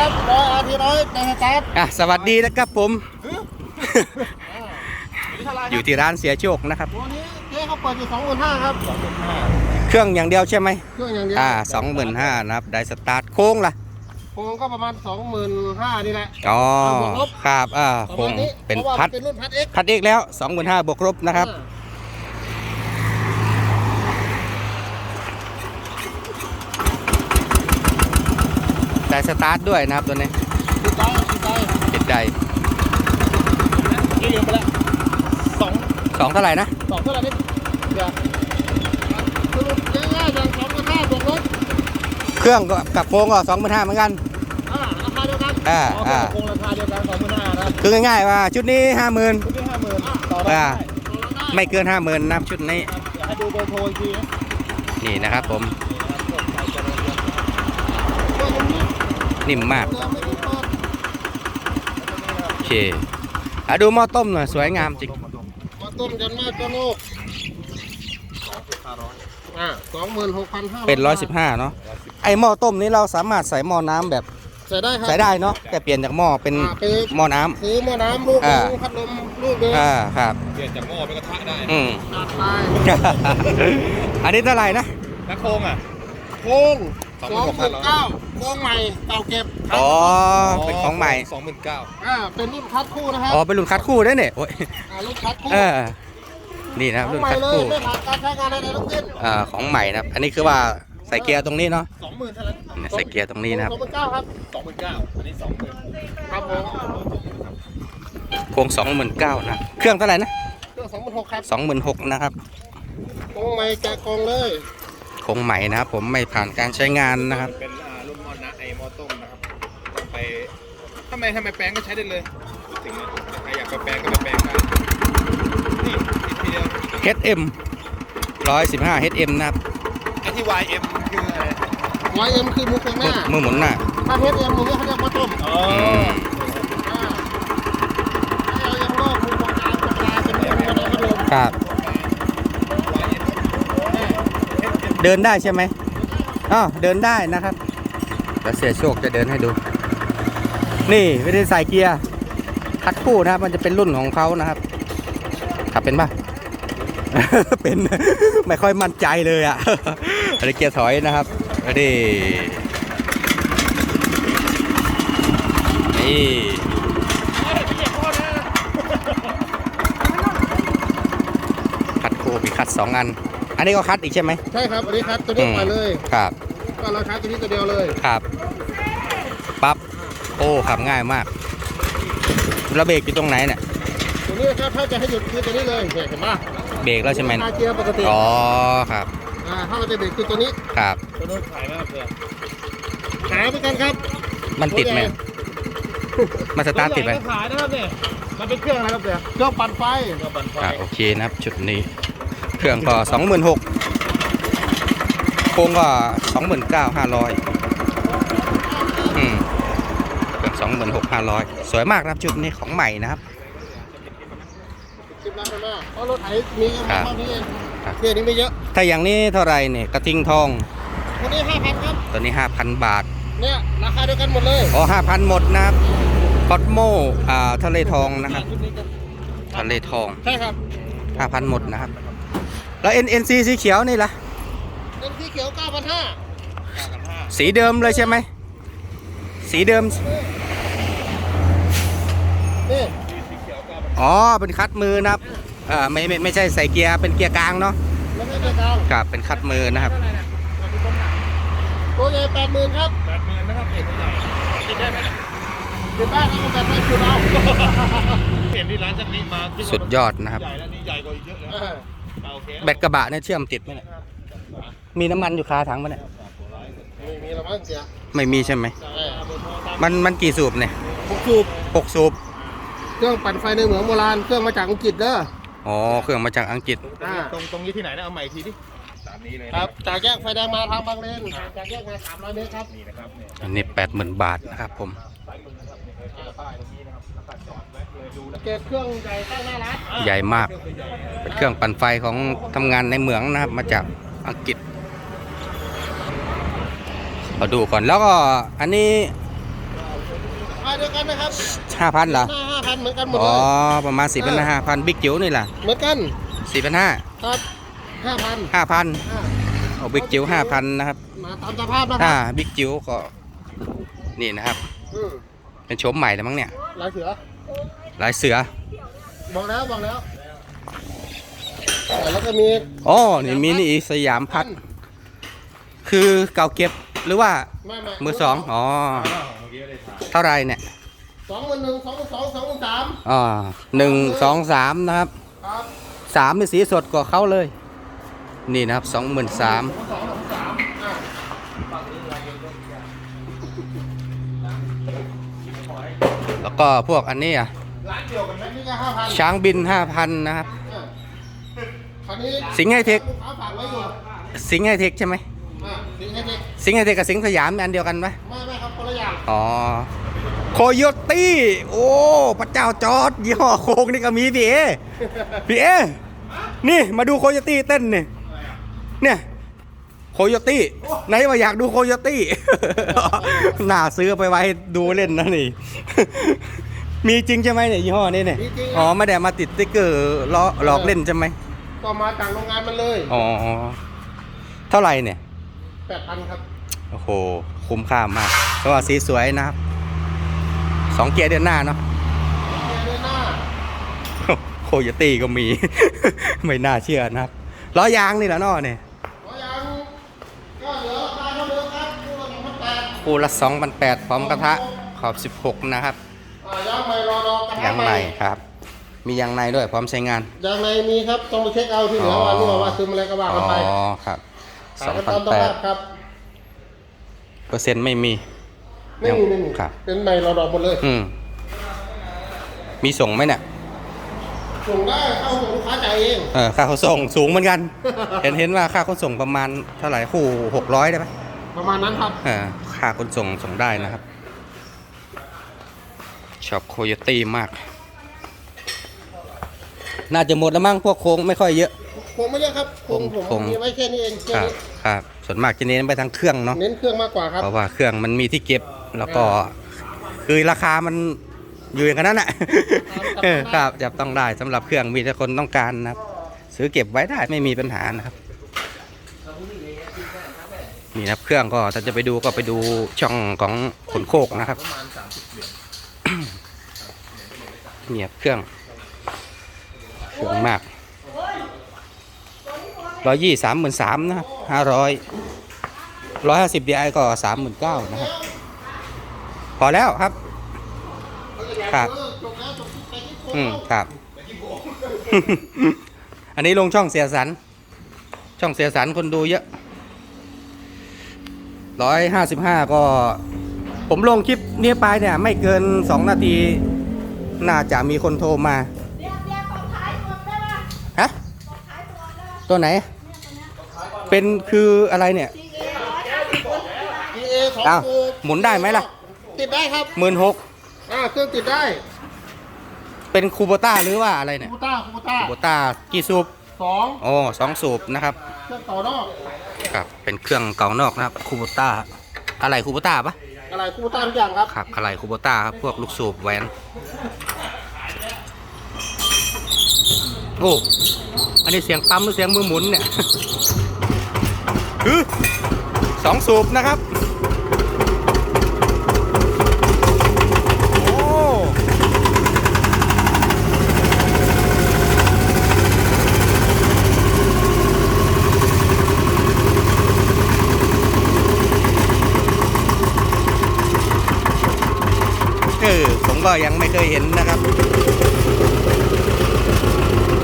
ครับร้อยอาทีร้อยในสตาร์ทอะสวัสดีนะครับผม อยู่ที่ร้านเสียโชคนะครับ ตัวนี้เจ๊เขาเปิดอยู่สองหมื่นห้าครับสองหมื่นห้าเครื่องอย่างเดียวใช่ไหมเครื่องอย่างเดียวอ่าสองหมื่นห้านะครับ ได้สตาร์ทโค้งล่ะโครงก็ประมาณสองหมื่นห้านี่แหละ อ๋อเอาบวกลบครับอ่าประโค้มางณนี้เป็นพราะว่าพัดเป็นรุ่นพัดเอ็กพัดเอกแล้วสองหมื่นห้าบวกลบนะครับ ได้สตาร์ทด้วยนะครับตัวนี้ติดได้ติดได้ติดได้ที่ลืมไปแล้วสองสองเท่าไหร่นะสองเท่าไหร่นี่เดี๋ยวสรุปง่ายๆอย่างสองหมื่นห้าบวกลบเครื่องก็กับโค้งก็สองหมื่นห้าเหมือนกันอ่าราคาเดียวกันอ่าอ๋ออ่าคงราคาเดียวกันสองหมื่นห้านะคือง่ายๆว่าชุดนี้ห้าหมื่นชุดนี้ห้าหมื่นต่อได้อ่าต่อได้ไม่เกินห้าหมื่นนะครับชุดนี้เดี๋ยวให้ดูเบอร์โทรอีกทีนะนี่นะครับผม เบอร์ตรงนี้ นิ่มมากเดิมไม่ได้เปิดโอเคอะดูหม้อต้มหน่อย สวยงามจริง มาต้มยันมาเจ้าลูกอ่าสองหมื่นหกพันห้าเป็นร้อยสิบห้าเนาะ ไอหม้อต้มนี้เราสามารถใส่หม้อน้ำแบบใส่ได้ครับใส่ได้เนาะ แต่เปลี่ยนจากหม้อเป็นอ่าเป็นหม้อน้ำ ซื้อหม้อน้ำลูกหนึอ่างพัดลมลูกหนึงอ่า ครับ เปลี่ยนจากหม้อเป็นกระทะได้อืม ตัดไปอันนี้เท่าไหร่นะ แล้วโครงอะ โค้งสสอองงหหมื่มื่นนเก้า โค้งใหม่เก่าเก็บอ๋อ เป็นของใหม่ สองหมื่นเก้าอ่าเป็นรุ่นคัดคู่นะครับอ๋อ เป็นรุ่นคัดคู่ด้วยเนี่ยโอ้ยอ่ารุ่นคัดคู่เออ นี่นะครับของรุ่นใหม่คัดเลยคู่ ไม่ผ่านการใช้งานอะไรทั้งสิ้นอ่า ของใหม่นะครับ อันนี้คือว่าใส่เกียร์ตรงนี้เนาะสองหมื่นเท่านั้นเนี่ยใส่เกียร์ตรงนี้นะครับ สองหมื่นเก้าครับสองหมื่นเก้าอันนี้สองหมื่นครับผมโครงสองหมื่นเก้านะ เครื่องเท่าไหร่นะเครื่องสองหมื่นหกครับสองหมื่นหกนะครับโค้งใหม่แกะกองเลย โครงใหม่นะครับผมไม่ผ่านการใช้งานนะครับ เป็นอ่ารุ่น หม้อนะไอหม้อต้มนะครับต้องไปทำไมทำไมแปลงก็ใช้ได้เลยถึงใครอยากไปแปลงก็ไปแปลงได้นี่ติดทีเดียว HM 115 HM นะครับไอที่ YM คืออะไรวายเอ็มคือมือเครื่องหน้ามือหมุนหน้าถ้าเฮดเอ็มมือเขาเรียกว่าต้มอ๋ออืมอ่าถ้าเอายังโลกมือโครงกลางโครงกลางเป็นมืออะไรก็ดูครับเดินได้ใช่ไหมอ๋อเดินได้นะครับ แล้วเสียโชคจะเดินให้ดู นี่ไม่ได้ใส่เกียร์คัดคู่นะครับ มันจะเป็นรุ่นของเขานะครับ ขับเป็นปะเป็นไม่ค่อยมั่นใจเลยอะอันนี้เกียร์ถอยนะครับอันนี้นี่คัดคู่มีคัดสองอัน อันนี้ก็คัดอีกใช่ไหมใช่ครับ อันนี้ครับตัวนี้ปล่อยเลย ครับ ก็เราใช้ตัวนี้ตัวเดียวเลยครับปั๊บโอ้ขับง่ายมากแล้วเบรกอยู่ตรงไหนเนี่ยตัวนี้ครับถ้าจะให้หยุดคือตัวนี้เลยเนี่ยเห็นปะเบรกแล้วใช่ไหมคาเกียร์ปกติอ๋อครับอ่าถ้าเราจะเบรกคือตัวนี้ครับตัวนู้นขายมากเลยขายเหมือนกันครับ มันติดไหมมันสตาร์ทติดไหมขายนะครับเนี่ยมันเป็นเครื่องอะไรครับเนี่ยเครื่องปั่นไฟเครื่องปั่นไฟอะโอเคนะครับชุดนี้ เครื่องก็สองหมื่นหก โครงก็สองหมื่นเก้าห้าร้อยอืมเครื่องสองหมื่นหกห้าร้อยสวยมากนะครับชุดนี้ของใหม่นะครับชิมน้ำกันมากเพราะรถไถมีกันครับเท่านี้เองครับเที่ยวนี้ไม่เยอะ ถ้าอย่างนี้เท่าไหรเนี่ยกระทิงทอง ตัวนี้ห้าพันครับ ตัวนี้ห้าพันบาท เนี่ยราคาเดียวกันหมดเลย อ๋อห้าพันหมดนะครับคอตโมอ่าทะเลทองนะครับ ทะเลทอง ใช่ครับห้าพันหมดนะครับ แล้ว NNC สีเขียวนี่ล่ะ เป็นสีเขียวเก้าพันห้าสีเดิมเลยใช่ไหม สีเดิม นี่อ๋อ เป็นคัดมือนะครับอ่าไม่ไม่ไม่ใช่ใส่เกียร์ เป็นเกียร์กลางเนาะแล้วไม่เป็นกลางครับ เป็นคัดมือนะครับ ตัวใหญ่แปดหมื่นครับแปดหมื่นนะครับเห็นตัวใหญ่กินได้ไหมเดี๋ยวบ้านเขาแบบไม่คือเราเห็นที่ร้านจักรีมาคิว่าสุดยอดนะครับ ใหญ่แล้วนี่ใหญ่กว่าอีกเยอะเลยเอออ่าโอเคแบตกระบะเนี่ยเชื่อมติดไหมเนี่ย มีน้ำมันอยู่คาถังไหมเนี่ยไม่มีละมั้งเสียไม่มีใช่ไหม ใช่มันมันกี่สูบเนี่ยหกสูบหกสูบ เครื่องปั่นไฟในเหมืองโบราณ เครื่องมาจากอังกฤษเด้อ อ๋อ เครื่องมาจากอังกฤษ อ่า ตรงตรงนี้ที่ไหนนะเอาใหม่อีกทีดิตามนี้เลยครับ จากแยกไฟแดงมาทางบางเลนจากแยกมา300เมตรครับนี่นะครับเนี่ยอันนี้แปดหมื่นบาทนะครับผม เกตเครื่องใหญ่ตั้งหน้าร้าน ใหญ่มาก เป็นเครื่องปั่นไฟของทำงานในเหมืองนะครับ มาจากอังกฤษ มาดูก่อนแล้วก็อันนี้ราคาเดียวกันนะครับห้าพันเหรอหน้าห้าพันเหมือนกันหมดอ๋เลอยประมาณสี่พันห้าพันบิ๊กจิ๋วนี่ล่ะเหมือนกันสี่พันห้าครับห้าพันห้าพันเอาบิ๊กจิ๋วห้าพันนะครับมาตามสภาพนะคถ้ารับบิ๊กจิ๋วก็นี่นะครับ อืมเป็นโฉมใหม่แล้วมั้งเนี่ยลายเสือลายเสือบอกแล้วบอกแล้วแล้วก็มีอ๋อนี่มีนี่อีกสยามพัด คือเก่าเก็บ หรือว่าไม่ไม่มือสองอ๋อเท่าไรเนี่ยสองหมื่นหนึ่งสองหมื่นสองสองหมื่นสามอ๋อหนึ่งสองสามนะครับครับสามนี่สีสดกว่าเขาเลย นี่นะครับสองหมื่นสามสองสองสามอะแล้วก็พวกอันนี้อะร้านเดียวกันไหมนี่ก็ห้าพันช้างบินห้าพันนะครับคราวนี้สิงห์ไฮเทคลูกค้าฝากไว้อยู่สิงห์ไฮเทคใช่ไหม อะสิงห์ไฮเทคสิงห์ไฮเทคกับสิงห์สยามอันเดียวกันไหมไม่ไม่ครับคนละอย่างอ๋อโคโยตี้ โอ้ พระเจ้าจอร์ดยี่ห้อโคงนี่ก็มีพี่เอพี่เอนี่มาดูโคโยตี้เต้นนี่เนี่ยโคโยตี้ไหนว่าอยากดูโคโยตี้น่าซื้อไปไว้ดูเล่นนะนี่ มีจริงใช่ไหมเนี่ยยี่ห้อนี้เนี่ยมีจริงอ๋อไม่ได้มาติดสติ๊กเกอร์ล้อหลอกเล่นใช่ไหมก็มาจากโรงงานมันเลย อ๋อ เท่าไหร่เนี่ย แปดพันครับ โอ้โห คุ้มค่ามากเพราะว่าสีสวยนะครับสองเกียร์เดือนหน้าเนาะเดือนหน้าโคโยตี้ก็มี ไม่น่าเชื่อนะครับล้อยางนี่แหละเนาะเนี่ยเพราะยังก็เหลือราคาเท่าเดิมครับคู่ละสองพันแปดคู่ละสองพันแปดพร้อมกระทะขอบสิบหกนะครับอ่ายางใหม่รอรอกระทะยางใหในม่ครับ มียางในด้วยพร้อมใช้งานยางในมีครับต้องไปเช็คเอาที่เหลือว่ารั่วว่าซึมอะไรก็ว่าอ๋กันไปอครับ สขาอยงกันพันตามสแปภาดพครับเปอร์เซ็นต์ไม่มี ไม่มีไม่มีครับ เป็นใหม่รอรอหมดเลย อืม มีส่งไหมเนี่ย ส่งได้เข้าส่งลูกค้าจ่ายเอง เออ ค่าขนส่งสูงเหมือนกัน เห็นเห็นว่าค่าขนส่งประมาณเท่าไหร่คู่หกร้อยได้ไหมประมาณนั้นครับเออค่าขนส่งส่งได้นะครับ ชอบโคโยตี้มาก น่าจะหมดแล้วมั้งพวกโค้งไม่ค่อยเยอะ คงไม่เยอะครับคงผมคงมีไว้แค่นี้เองแค่ครับนี้ครับ ส่วนมากจะเน้นไปทางเครื่องเนาะเน้นเครื่องมากกว่าครับ เพราะว่าเครื่องมันมีที่เก็บแล้วก็ คือราคามันอยู่อย่างนั้นแหละจับต้องได้เออครับจับต้องได้สำหรับเครื่องมีแต่คนต้องการนะครับ ซื้อเก็บไว้ได้ไม่มีปัญหานะครับนี่นะครับเครื่องก็ถ้าจะไปดูก็ไปดูช่องของขนโคกนะครับเนี่ยเครื่องเครื่องมาก ร้อยยี่สามหมื่นสามนะห้าร้อยร้อยห้าสิบดีไอก็สามหมื่นเก้านะครับ พอแล้วครับ ครับ อืมครับ อันนี้ลงช่องเสียสัน ช่องเสียสันคนดูเยอะร้อยห้าสิบห้าก็ ผมลงคลิปเนี้ยไปเนี่ย ไม่เกินสองนาที น่าจะมีคนโทรมาฮะตัวไหน เป็นคืออะไรเนี่ยทีเอร้อยห้าสิบคนได้ป่ะทีเอสองอ้าวสูบหมุนได้ไหมล่ะติดได้ครับหมื่นหกอ่าเครื่องติดได้เป็นคูโบต้าหรือว่าอะไรเนี่ยคูต้าคูต้าคูโบต้ากี่สูบสองโอ้สองสูบนะครับเครื่องต่อนอกครับเป็นเครื่องเก่านอกนะครับคูโบต้าอะไรคูโบต้าปะอะไรคูต้าทุกอย่างครับครับอะไรคูโบต้าครับพวกลูกสูบแหวนโอ้อันนี้เสียงปั๊มหรือเสียงมือหมุนเนี่ย คือสองสูบนะครับโอ้เออผมก็ยังไม่เคยเห็นนะครับ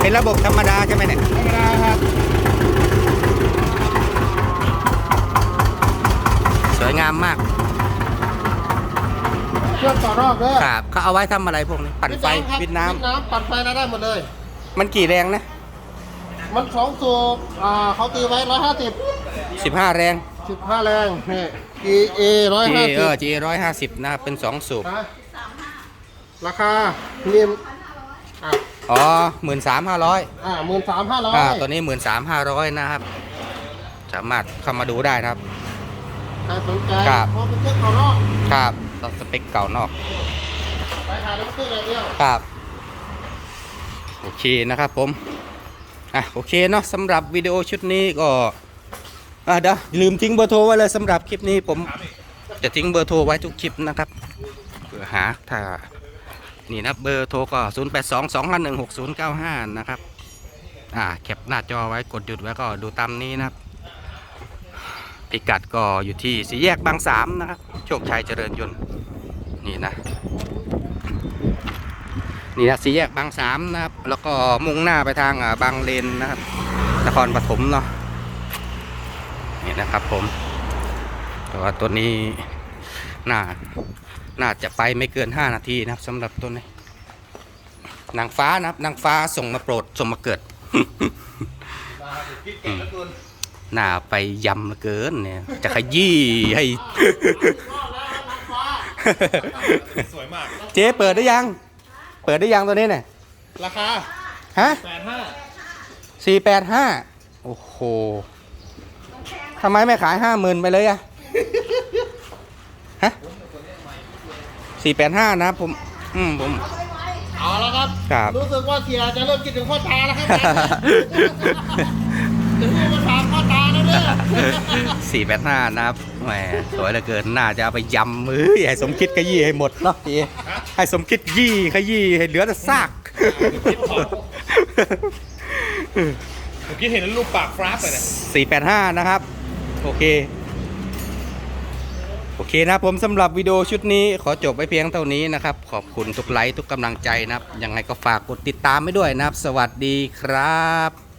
เป็นระบบธรรมดาใช่ไหมเนี่ย ธรรมดาครับ วยงามมากเครื่องต่อนอกเด้อครับเขาเอาไว้ทำอะไรพวกนี้ ปั่นไฟครับวิดน้วิดน้ำปั่นไฟได้ได้หมดเลยำมันกี่แรงนะ มันสองสูบอ่าเขาตีไว้ร้อยห้าสิบ15 แรง สิบห้าแรงนี่ GA ร้อย G ห้าเอสิบอ G ร้อยห้าสิบนะครับ เป็น 2 สูบ นะราคาเนียมอ่าอ๋อหมื่นสามห้าร้อยอ่าหมื่นสามห้าร้อยอ่าตัวนี้หมื่นสามห้าร้อยนะครับ สามารถเข้ามาดูได้นะครับ ใครสนใจครับเพราะเป็นเครื่องต่อนอกครับก็สเปคเก่านอก ไปถ่ายรถตู้เลยเดียว ครับ โอเคนะครับผม อะโอเคเนาะสำหรับวิดีโอชุดนี้ก็ อะเดี๋ยวลืมทิ้งเบอร์โทรไว้เลยสำหรับคลิปนี้ผมจะทิ้งเบอร์โทรไว้ทุกคลิปนะครับเผื่อหาถ้านี่นะเบอร์โทรก็ 0 8 2 2 5 1 6 0 9 5 นะครับ อ่าแคปหน้าจอไว้กดหยุดไว้ก็ดูตามนี้นะครับ พิกัดก็อยู่ที่สี่แยกบางสามนะครับ โชคชัยเจริญยนต์นี่นะ นี่นะสี่แยกบางสามนะครับ แล้วก็มุ่งหน้าไปทางบางเลนนะครับนครปฐมเนาะนี่นะครับผมแต่ว่าตัวนี้น่าน่าจะไปไม่เกิน 5 นาทีนะครับสำหรับตัวนี้นางฟ้านะครับนางฟ้าส่งมาโปรดส่งมาเกิด หลือเกินน่าไปยำเหลือเกินเนี่ย จะขยี้ให้ สวยมาก เจ๊เปิดได้ยัง เปิดได้ยังตัวนี้เนี่ย ราคาฮะแปดห้าสี่แปดห้าโอ้โหทำไมไม่ขายห้าหมื่นไปเลยอะฮะสี่แปดห้านะผม อืมผม เอาแล้วครับ ครับ รู้สึกว่าเสียจะเริ่มคิดถึงพ่อตาแล้วครับ ถึงมาถามพ่อตาแล้วเนี่ย สี่แปดห้านะครับแหมสวยเหลือเกินน่าจะเอาไปยำมือให้สมคิดขยี้ให้หมดเนาะพี่ให้สมคิดยี่ขยี้ให้เหลือแต่ซากเมื่อกี้เห็นรูปปากฟราฟเลยเนี่ยสี่แปดห้านะครับ โอเค โอเคนะผมสำหรับวิดีโอชุดนี้ขอจบไว้เพียงเท่านี้นะครับ ขอบคุณทุกไลค์ทุกกำลังใจนะครับ ยังไงก็ฝากกดติดตามไว้ด้วยนะครับ สวัสดีครับ